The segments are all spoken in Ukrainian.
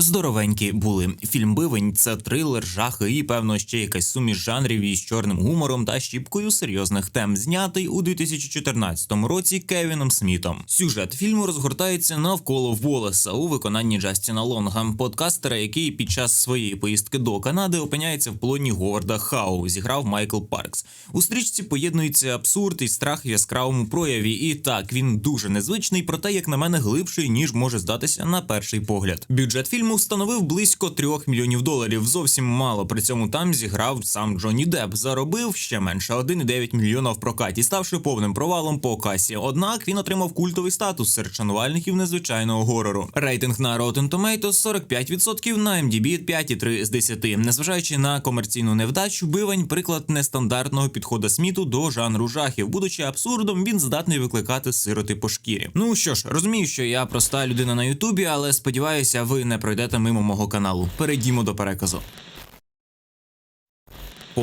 Здоровенькі були. Фільм Бивень це трилер, жахи і певно ще якась суміш жанрів із чорним гумором та щіпкою серйозних тем, знятий у 2014 році Кевіном Смітом. Сюжет фільму розгортається навколо Волеса у виконанні Джастіна Лонга, подкастера, який під час своєї поїздки до Канади опиняється в полоні Говарда Хау. Зіграв Майкл Паркс. У стрічці поєднується абсурд і страх в яскравому прояві. І так він дуже незвичний, проте, як на мене, глибший ніж може здатися на перший погляд. Бюджет фільму становив близько трьох мільйонів доларів. Зовсім мало. При цьому там зіграв сам Джонні Депп. Заробив ще менше 1,9 мільйона в прокаті, ставши повним провалом по касі. Однак він отримав культовий статус серед шанувальників незвичайного горору. Рейтинг на Rotten Tomatoes 45%, на MDB 5,3 з 10. Незважаючи на комерційну невдачу, бивань приклад нестандартного підходу Сміту до жанру жахів. Будучи абсурдом, він здатний викликати сироти по шкірі. Ну що ж, розумію, що я проста людина на Ютубі, але сподіваюся, ви не пройдете мимо мого каналу. Перейдімо до переказу.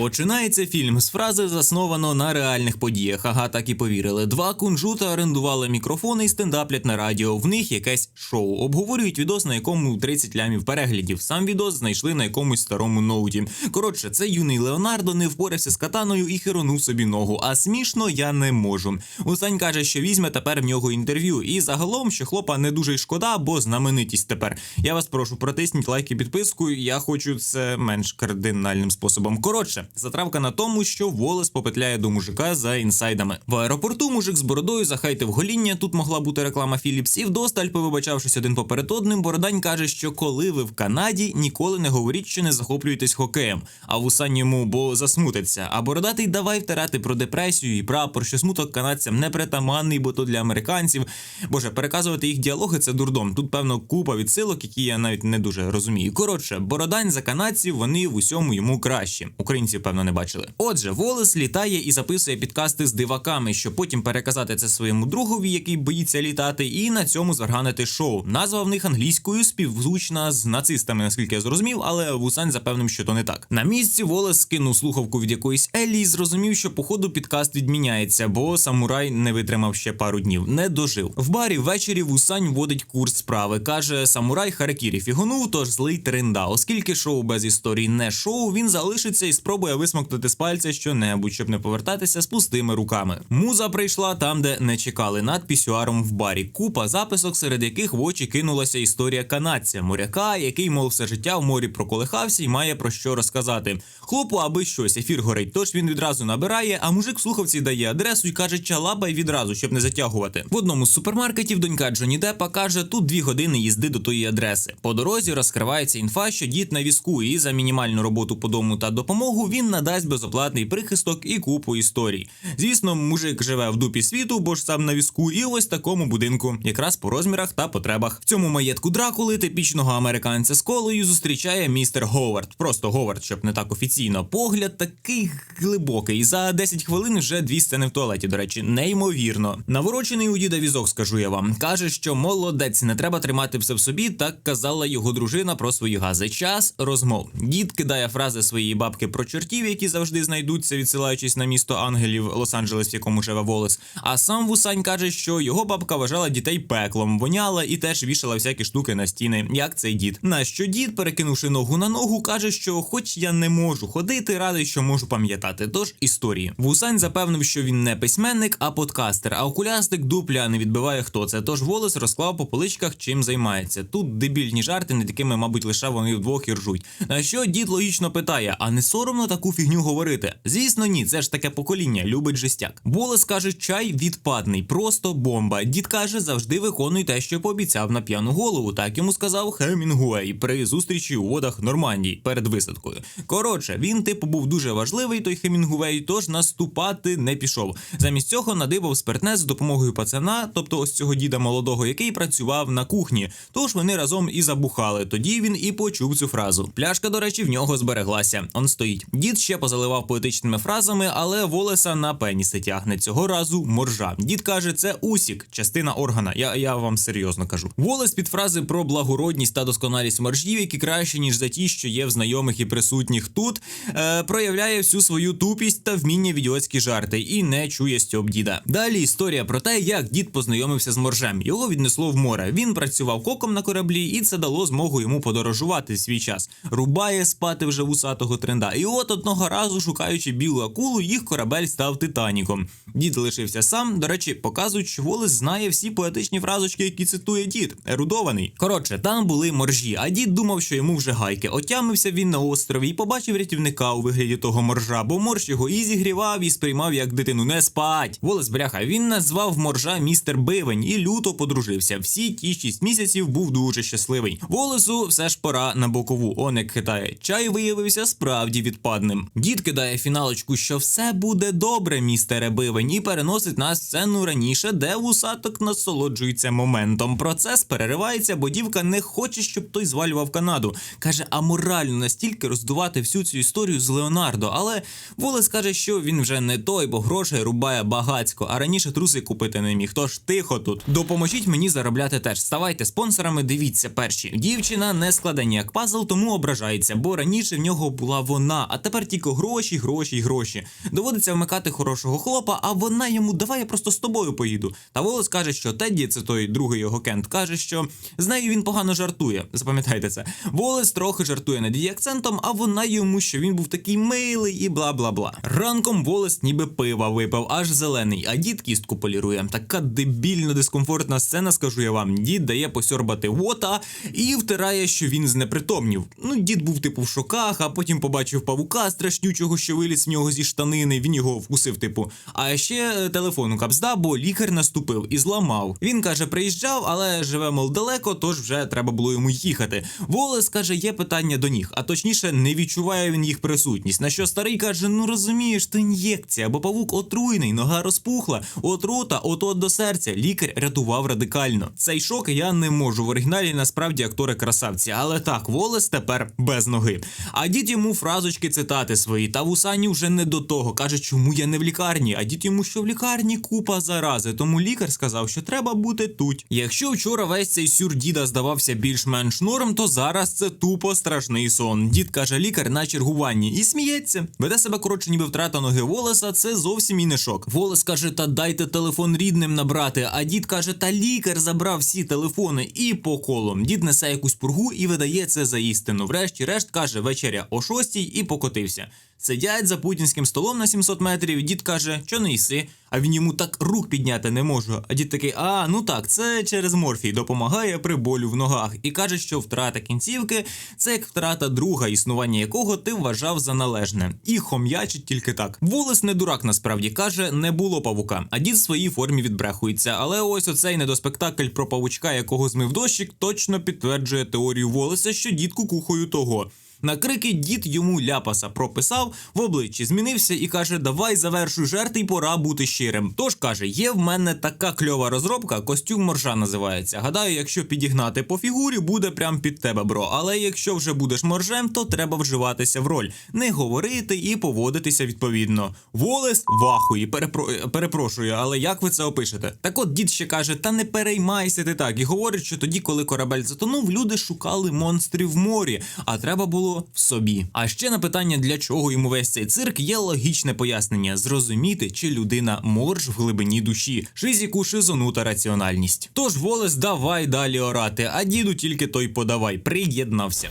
Починається фільм з фрази засновано на реальних подіях. Ага, так і повірили. Два кунжута орендували мікрофони і стендаплять на радіо. В них якесь шоу. Обговорюють відос, на якому 30 лямів переглядів. Сам відос знайшли на якомусь старому ноуті. Коротше, це юний Леонардо не впорався з катаною і херонув собі ногу. А смішно я не можу. Усань каже, що візьме тепер в нього інтерв'ю. І загалом, що хлопа не дуже й шкода, бо знаменитість тепер. Я вас прошу, протисніть лайк і підписку. Я хочу це менш кардинальним способом. Коротше, затравка на тому, що Волес попетляє до мужика за інсайдами. В аеропорту мужик з бородою захайтив гоління. Тут могла бути реклама Філіпс, і вдосталь, повибачавшись один поперед одним, Бородань каже, що коли ви в Канаді, ніколи не говоріть, що не захоплюєтесь хокеєм. А вусань йому, бо засмутиться. А бородатий давай втирати про депресію і прапор, що смуток канадцям не притаманний, бо то для американців. Боже, переказувати їх діалоги це дурдом. Тут певно купа відсилок, які я навіть не дуже розумію. Коротше, бородань за канадців, вони в усьому йому кращі. Українців, певно, не бачили. Отже, Волес літає і записує підкасти з диваками, щоб потім переказати це своєму другові, який боїться літати, і на цьому зверганити шоу. Назва в них англійською співзвучна з нацистами, наскільки я зрозумів, але Вусань запевнив, що то не так. На місці Волес скинув слухавку від якоїсь Еллі і зрозумів, що походу підкаст відміняється, бо самурай не витримав ще пару днів, не дожив. В барі ввечері Вусань вводить курс справи. каже, самурай Харакірі фігонув, тож злий тренда. Оскільки шоу без історії не шоу, він залишиться і спробує висмоктати з пальця щонебудь, щоб не повертатися з пустими руками. Муза прийшла там, де не чекали, над пісюаром в барі. Купа записок, серед яких в очі кинулася історія канадця, моряка, який, мов все життя в морі проколихався і має про що розказати. Хлопу, аби щось, ефір горить, тож він відразу набирає, а мужик в слухавці дає адресу і каже, чалапай відразу, щоб не затягувати. В одному з супермаркетів донька Джоні Деппа каже, тут дві години їзди до тої адреси. По дорозі розкривається інфа, що дід на візку, і за мінімальну роботу по дому та допомогу він надасть безоплатний прихисток і купу історій. Звісно, мужик живе в дупі світу, бо ж сам на візку, і ось такому будинку, якраз по розмірах та потребах. В цьому маєтку Дракули, типічного американця з колою, зустрічає містер Говард. Просто Говард, щоб не так офіційно. Погляд такий глибокий. За 10 хвилин вже дві сцени в туалеті. До речі, неймовірно. Наворочений у діда візок, скажу я вам. Каже, що молодець, не треба тримати все в собі. Так казала його дружина про свої гази. Час розмов. Дід кидає фрази своєї бабки про чортів, які завжди знайдуться, відсилаючись на місто ангелів Лос-Анджелес, в якому живе Волес. А сам Вусань каже, що його бабка вважала дітей пеклом, воняла і теж вішала всякі штуки на стіни, як цей дід. На що дід, перекинувши ногу на ногу, каже, що, хоч я не можу ходити, радий, що можу пам'ятати. Тож історії. Вусань запевнив, що він не письменник, а подкастер. А окулястик дупля не відбиває хто це. Тож Волес розклав по поличках, чим займається. Тут дебільні жарти, не такими, мабуть, лише вони вдвох і ржуть. На що дід логічно питає: а не соромно таку фігню говорити? Звісно, ні, це ж таке покоління, любить жестяк. Волес каже, чай відпадний, просто бомба. Дід каже, завжди виконуй те, що пообіцяв на п'яну голову. Так йому сказав Хемінгуей при зустрічі у водах Нормандії перед висадкою. Коротше, він типу був дуже важливий, той Хемінгуей, тож наступати не пішов. Замість цього надибав спиртне з допомогою пацана, тобто ось цього діда молодого, який працював на кухні. Тож вони разом і забухали. Тоді він і почув цю фразу. Пляшка, до речі, в нього збереглася. Он стоїть. Дід ще позаливав поетичними фразами, але Волеса на пеніси тягне. Цього разу моржа. Дід каже, це усік, частина органа. Я, я вам серйозно кажу. Волес під фрази про благородність та досконалість моржів, які краще ніж за ті, що є в знайомих і присутніх тут, е, проявляє всю свою тупість та вміння в ідіотські жарти і не чує стьоп діда. Далі історія про те, як дід познайомився з моржем. Його віднесло в море. Він працював коком на кораблі, і це дало змогу йому подорожувати свій час. Рубає спати вже вусатого тренда. І от одного разу, шукаючи білу акулу, їх корабель став Титаніком. Дід лишився сам. До речі, показують, що Волес знає всі поетичні фразочки, які цитує дід. Ерудований. Коротше, там були моржі, а дід думав, що йому вже гайки. Отямився він на острові і побачив рятівника у вигляді того моржа, бо морж його і зігрівав, і сприймав як дитину. Не спать. Волес бляха. Він назвав моржа містер Бивень і люто подружився. Всі ті шість місяців був дуже щасливий. Волесу все ж пора на бокову. Оник хитає. Чай виявився справді відпадним. Дід кидає фіналочку, що все буде добре, містере Бивень, і переносить на сцену раніше, де вусаток насолоджується моментом. Процес переривається, бо дівка не хоче, щоб той звалював Канаду. Каже, аморально настільки роздувати всю цю історію з Леонардо. Але Волес каже, що він вже не той, бо грошей рубає багацько, а раніше труси купити не міг. Тож тихо тут. Допоможіть мені заробляти теж. Ставайте спонсорами, дивіться перші. Дівчина не складені як пазл, тому ображається, бо раніше в нього була вона, а тепер тільки гроші, гроші гроші. Доводиться вмикати хорошого хлопа, а вона йому давай я просто з тобою поїду. Та Волос каже, що Тедді, це той другий його кент, каже, що з нею він погано жартує. Запам'ятайте це. Волес трохи жартує над її акцентом, а вона йому, що він був такий милий і бла бла бла. Ранком Волес ніби пива випив, аж зелений, а дід кістку полірує. Така дебільно дискомфортна сцена, скажу я вам. Дід дає посьорбати вота і втирає, що він знепритомнів. Ну, дід був типу в шоках, а потім побачив павука страшнючого, що виліз в нього зі штанини. Він його вкусив, типу. А ще е, телефон у капзда, бо лікар наступив і зламав. Він каже, приїжджав, але живе мол далеко, тож вже треба було йому їхати. Волес каже, є питання до ніг, а точніше, не відчуває він їх присутність. На що старий каже: ну розумієш, то ін'єкція, бо павук отруйний, нога розпухла, отрута, от от до серця. Лікар рятував радикально. Цей шок я не можу. В оригіналі насправді актори красавці, але так, Волес тепер без ноги. А дід йому фразочки цитати свої. Та вусані вже не до того. Каже, чому я не в лікарні? А дід йому, що в лікарні купа зарази. Тому лікар сказав, що треба бути тут. Якщо вчора весь цей сюр діда здавався більш-менш норм, то зараз це тупо страшний сон. Дід каже, лікар на чергуванні і сміється. Веде себе коротше, ніби втрата ноги Волеса. Це зовсім і не шок. Волес каже, та дайте телефон рідним набрати. А дід каже, та лікар забрав всі телефони і по колом. Дід несе якусь пургу і видає це за істину. Врешті-решт каже, вечеря о шостій і покотився. Сидять за путінським столом на 700 метрів. Дід каже, що не їси. А він йому так рук підняти не може. А дід такий, а ну так, це через морфій допомагає при болю в ногах. І каже, що втрата кінцівки це як втрата друга, існування якого ти вважав за належне. І хом'ячить тільки так. Волес не дурак насправді каже, не було павука. А дід в своїй формі відбрехується. Але ось оцей недоспектакль про павучка, якого змив дощик, точно підтверджує теорію Волеса, що дід кукухою того. На крики дід йому ляпаса прописав, в обличчі змінився і каже: Давай завершуй жерти, й пора бути щирим. Тож каже, є в мене така кльова розробка, костюм моржа називається. Гадаю, якщо підігнати по фігурі, буде прям під тебе, бро. Але якщо вже будеш моржем, то треба вживатися в роль, не говорити і поводитися відповідно. Волес вахує, перепро... перепрошую, але як ви це опишете? Так от дід ще каже: та не переймайся ти так. І говорить, що тоді, коли корабель затонув, люди шукали монстрів в морі, а треба було в собі. А ще на питання, для чого йому весь цей цирк, є логічне пояснення: зрозуміти, чи людина морж в глибині душі, шизіку шизонута раціональність. Тож Волес, давай далі орати, а діду тільки той подавай. Приєднався.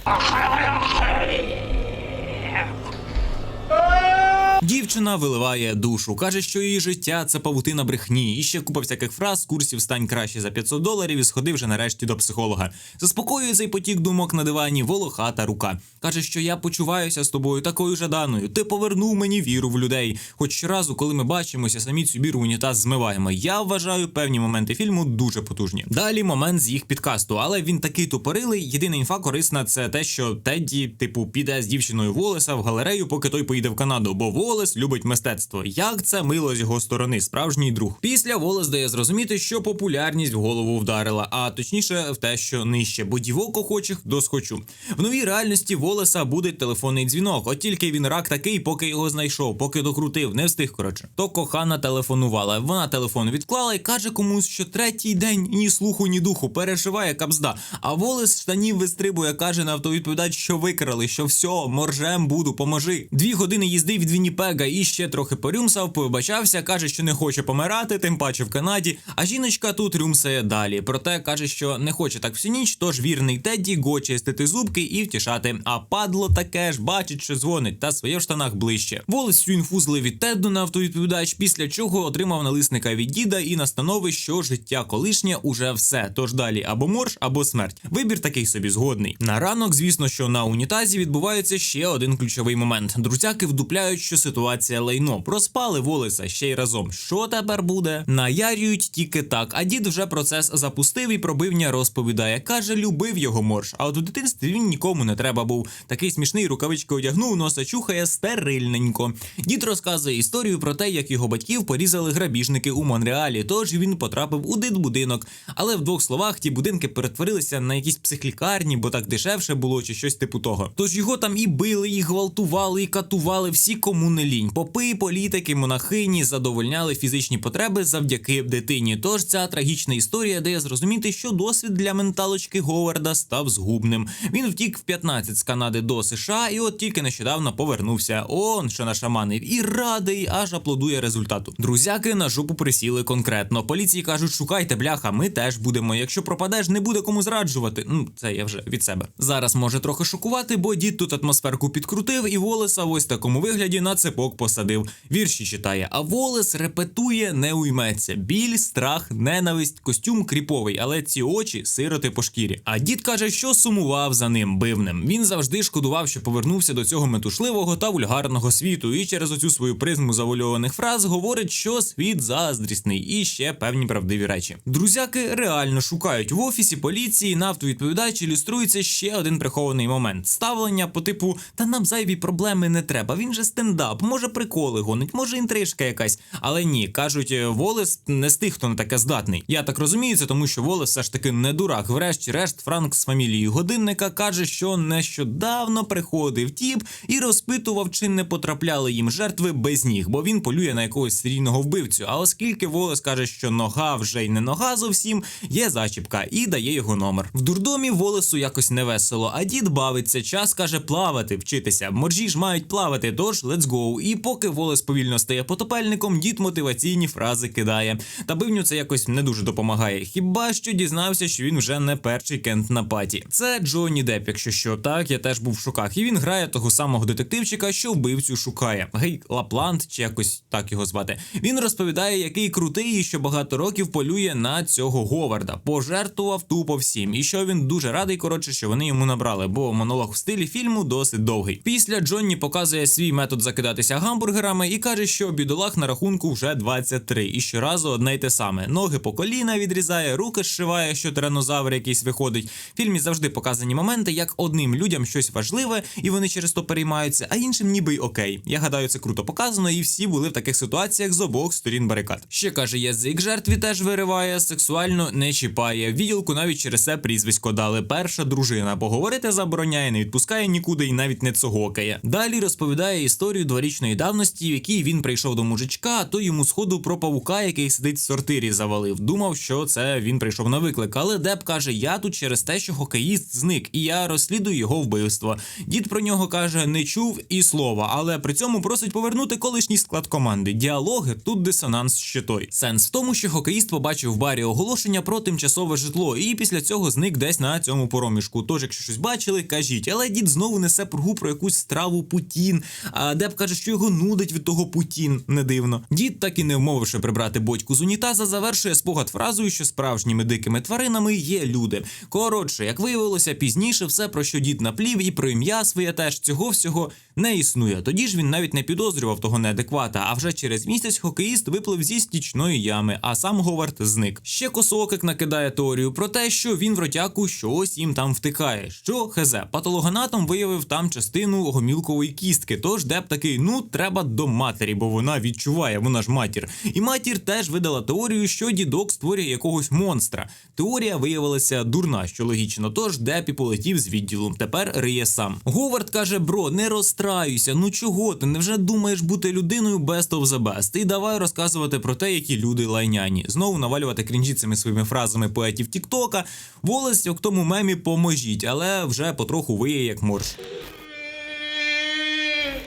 Дівчина виливає душу, каже, що її життя це павутина брехні, і ще купа всяких фраз, курсів стань краще за 500 доларів і сходив вже нарешті до психолога. Заспокоює цей потік думок на дивані, волохата рука. Каже, що я почуваюся з тобою такою жаданою. Ти повернув мені віру в людей. Хоч щоразу, коли ми бачимося, самі цю віру в унітаз змиваємо. Я вважаю певні моменти фільму дуже потужні. Далі момент з їх підкасту, але він такий тупорилий. Єдина інфа корисна це те, що Тедді, типу, піде з дівчиною Волеса в галерею, поки той поїде в Канаду, бо Волес любить мистецтво. Як це мило з його сторони, справжній друг. Після Волес дає зрозуміти, що популярність в голову вдарила, а точніше в те, що нижче, бо дівок охочих досхочу. В новій реальності Волеса буде телефонний дзвінок. От тільки він рак такий, поки його знайшов, поки докрутив, не встиг коротше. То кохана телефонувала. Вона телефон відклала і каже комусь, що третій день ні слуху, ні духу переживає капзда. А Волес штанів вистрибує, каже на автовідповідач, що викрали, що все, моржем буду, поможи. Дві години їзди від Вінніпега і ще трохи порюмсав, побачався, каже, що не хоче помирати, тим паче в Канаді. А жіночка тут рюмсає далі. Проте каже, що не хоче так всю ніч, тож вірний Тедді го чистити зубки і втішати. А падло таке ж бачить, що дзвонить, та своє в штанах ближче. Волес всю інфу злив від Тедду на автовідповідач, після чого отримав налисника від діда і настанови, що життя колишнє уже все. Тож далі або морж, або смерть. Вибір такий собі згодний. На ранок, звісно, що на унітазі відбувається ще один ключовий момент. Друзяки вдупляють, що ситуація лайно. Проспали Волеса ще й разом. Що тепер буде? Наярюють тільки так. А дід вже процес запустив і пробивня розповідає. Каже, любив його морж. А от у дитинстві він нікому не треба був. Такий смішний рукавички одягнув, носа чухає стерильненько. Дід розказує історію про те, як його батьків порізали грабіжники у Монреалі. Тож він потрапив у дитбудинок. Але в двох словах ті будинки перетворилися на якісь психлікарні, бо так дешевше було чи щось типу того. Тож його там і били, і гвалтували, і катували всі, кому не лінь. Попи, політики, монахині задовольняли фізичні потреби завдяки дитині. Тож ця трагічна історія дає зрозуміти, що досвід для менталочки Говарда став згубним. Він втік в 15 з Канади до США, і от тільки нещодавно повернувся. Он що нашаманив і радий, аж аплодує результату. Друзяки на жопу присіли конкретно. Поліції кажуть, шукайте бляха, ми теж будемо. Якщо пропадеш, не буде кому зраджувати. Ну це я вже від себе. Зараз може трохи шокувати, бо дід тут атмосферку підкрутив, і Волеса в ось такому вигляді на цепок посадив. Вірші читає. А Волес репетує, не уйметься. Біль, страх, ненависть, костюм кріповий, але ці очі сироти по шкірі. А дід каже, що сумував за ним бивним. Він завжди шкодував, що повернувся до цього метушливого та вульгарного світу, і через оцю свою призму завольованих фраз говорить, що світ заздрісний і ще певні правдиві речі. Друзяки реально шукають в офісі поліції. На автовідповідач ілюструється ще один прихований момент: ставлення по типу та нам зайві проблеми не треба. Він же стендап, може приколи гонить, може інтрижка якась. Але ні, кажуть, Волес не з тих, хто на таке здатний. Я так розумію, це тому, що Волес все ж таки не дурак. Врешті-решт, Франк з фамілією годинника каже, що нещодавно приходив тіп і розпитував, чи не потрапляли їм жертви без ніг, бо він полює на якогось серійного вбивцю. А оскільки Волес каже, що нога вже й не нога зовсім, є зачіпка і дає його номер. В дурдомі Волесу якось невесело, а дід бавиться. Час каже плавати, вчитися. Моржі ж мають плавати, тож let's go. І поки Волес повільно стає потопельником, дід мотиваційні фрази кидає. Та бивню це якось не дуже допомагає. Хіба що дізнався, що він вже не перший кент на паті. Це Джонні Деп, якщо що так, я теж був в шоках. І він грає того самого детективчика, що вбивцю шукає. Гей Лапланд, чи якось так його звати. Він розповідає, який крутий і що багато років полює на цього Говарда. Пожертвував тупо всім. І що він дуже радий, коротше, що вони йому набрали, бо монолог в стилі фільму досить довгий. Після Джонні показує свій метод закидатися гамбургерами і каже, що бідолах на рахунку вже 23. І щоразу одне й те саме: ноги по коліна відрізає, руки зшиває, що тиранозавр якийсь виходить. В фільмі завжди показані моменти, як одним людям щось важливе, і вони через то переймаються, а іншим ніби й окей. Я гадаю, це круто показано, і всі були в таких ситуаціях з обох сторін барикад. Ще каже, язик жертві теж вириває, сексуально не чіпає. Відділку навіть через це прізвисько дали. Перша дружина поговорити забороняє, не відпускає нікуди і навіть не цогокає. Далі розповідає історію дворічної давності, в якій він прийшов до мужичка, а то йому сходу про павука, який сидить в сортирі, завалив. Думав, що це він прийшов на виклик. Але Деп каже: Я тут через те, що хокеїст зник, і я розслідую його вбивство. Дід про нього каже, не чув і слова, але при цьому просить повернути колишній склад команди. Діалоги тут дисонанс ще той. Сенс в тому, що хокеїст побачив в барі оголошення про тимчасове житло, і після цього зник десь на цьому пороміжку. Тож, якщо щось бачили, кажіть. Але дід знову несе пургу про якусь страву Путін. А Деп каже, що його нудить від того Путін. Не дивно. Дід, так і не вмовивши прибрати бодьку з унітаза, завершує спогад фразою, що справжніми дикими тваринами є люди. Коротше, як виявилося, пізніше все, про що дід наплів, і про ім'я своє теж цього всього не існує. Тоді ж він навіть не підозрював того неадеквата. А вже через місяць хокеїст виплив зі стічної ями, а сам Говард зник. Ще косокик накидає теорію про те, що він в ротяку щось їм там втикає. Що хезе, патологоанатом виявив там частину гомілкової кістки. Тож таки такий: ну треба до матері, бо вона відчуває, вона ж матір. І матір теж видала теорію, що дідок створює якогось монстра. Теорія виявилася дурна, що логічно. Тож Депі полетів з відділу. Тепер риє сам. Говард каже: бро, не розстраюйся. Ну чого ти? Невже думаєш бути людиною best of the best? І давай розказувати про те, які люди лайняні. Знову навалювати крінжі цими своїми фразами поетів Тіктока. Волос в тому мемі поможіть, але вже потроху виє як морж.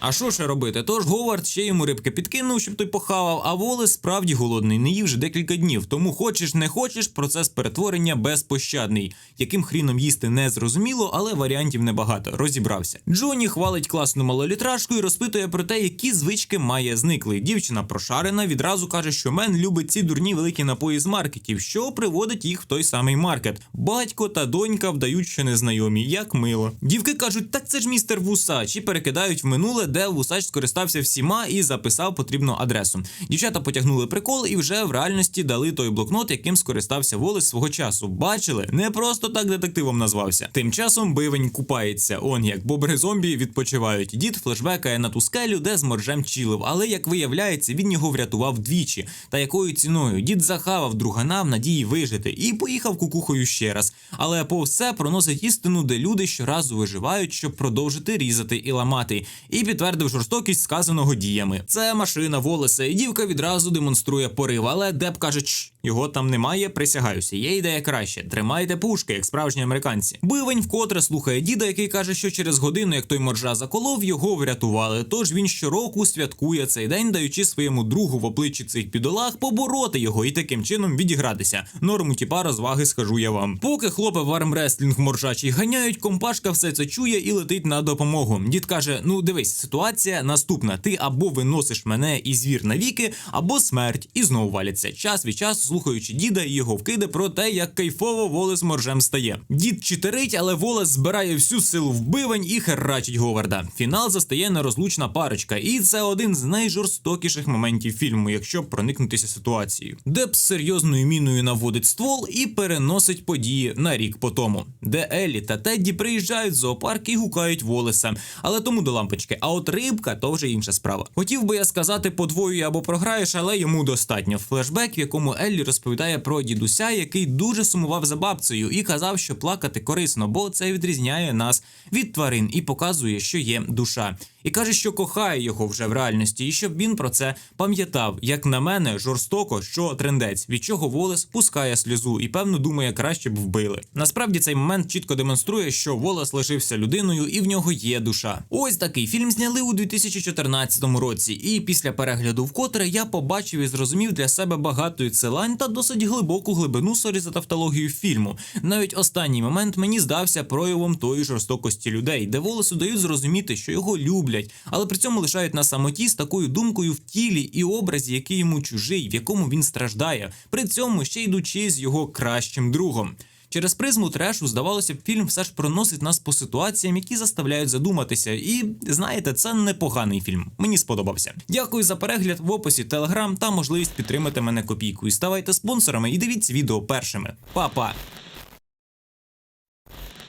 А що ще робити? Тож Говард ще йому рибки підкинув, щоб той похавав, а Волес справді голодний, не їв вже декілька днів. Тому хочеш не хочеш, процес перетворення безпощадний. Яким хріном їсти не зрозуміло, але варіантів небагато. Розібрався. Джоні хвалить класну малолітражку і розпитує про те, які звички має зниклий. Дівчина прошарена відразу каже, що мен любить ці дурні великі напої з маркетів, що приводить їх в той самий маркет. Батько та донька вдають, що незнайомі, як мило. Дівки кажуть, так це ж містер Вусач, і перекидають в минуле, де Вусач скористався всіма і записав потрібну адресу. Дівчата потягнули прикол і вже в реальності дали той блокнот, яким скористався Волес свого часу. Бачили, не просто так детективом назвався. Тим часом бивень купається. Он як бобри зомбі відпочивають. Дід флешбекає на ту скелю, де з моржем чилив. Але як виявляється, він його врятував двічі. Та якою ціною дід захавав другана в надії вижити і поїхав кукухою ще раз. Але по все проносить істину, де люди щоразу виживають, щоб продовжити різати і ламати. І підтвердив жорстокість сказаного діями. Це машина волоса, і дівка відразу демонструє порив. Але Деп каже, «Чш, його там немає, присягаюся. Є ідея краще. Тримайте пушки, як справжні американці. Бивень вкотре слухає діда, який каже, що через годину, як той моржа заколов, його врятували. Тож він щороку святкує цей день, даючи своєму другу в обличчі цих підолах побороти його і таким чином відігратися. Норму тіпа розваги скажу я вам. Поки хлопи в армрестлінг моржачий ганяють, компашка все це чує і летить на допомогу. Дід каже: Ну дивись, ситуація наступна: ти або виносиш мене і звір навіки, або смерть, і знову валяться. Час від часу слухаючи діда і його вкиди про те, як кайфово волес моржем стає. Дід читерить, але волес збирає всю силу вбивань і херачить Говарда. Фінал застає нерозлучна парочка, і це один з найжорстокіших моментів фільму, якщо проникнутися ситуацією. Деп з серйозною міною наводить ствол і переносить події на рік по тому, де Еллі та Тедді приїжджають в зоопарк і гукають волеса, але тому до лампочки. А от рибка то вже інша справа. Хотів би я сказати подвоює або програєш, але йому достатньо. Флешбек, в якому Еллі розповідає про дідуся, який дуже сумував за бабцею, і казав, що плакати корисно, бо це відрізняє нас від тварин і показує, що є душа. І каже, що кохає його вже в реальності, і щоб він про це пам'ятав. Як на мене, жорстоко, що трендець, від чого Волес пускає сльозу і певно думає, краще б вбили. Насправді цей момент чітко демонструє, що Волес лишився людиною і в нього є душа. Ось такий фільм зняли у 2014 році, і після перегляду вкотре я побачив і зрозумів для себе багато відсилань та досить глибоку глибину сорі за тавтологію фільму. Навіть останній момент мені здався проявом тої жорстокості людей, де Волесу дають зрозуміти, що його люблять, але при цьому лишають на самоті з такою думкою в тілі і образі, який йому чужий, в якому він страждає, при цьому ще йдучи з його кращим другом. Через призму трешу, здавалося б, фільм все ж проносить нас по ситуаціям, які заставляють задуматися. І знаєте, це непоганий фільм. Мені сподобався. Дякую за перегляд в описі Телеграм та можливість підтримати мене копійкою. Ставайте спонсорами і дивіться відео першими. Па-па!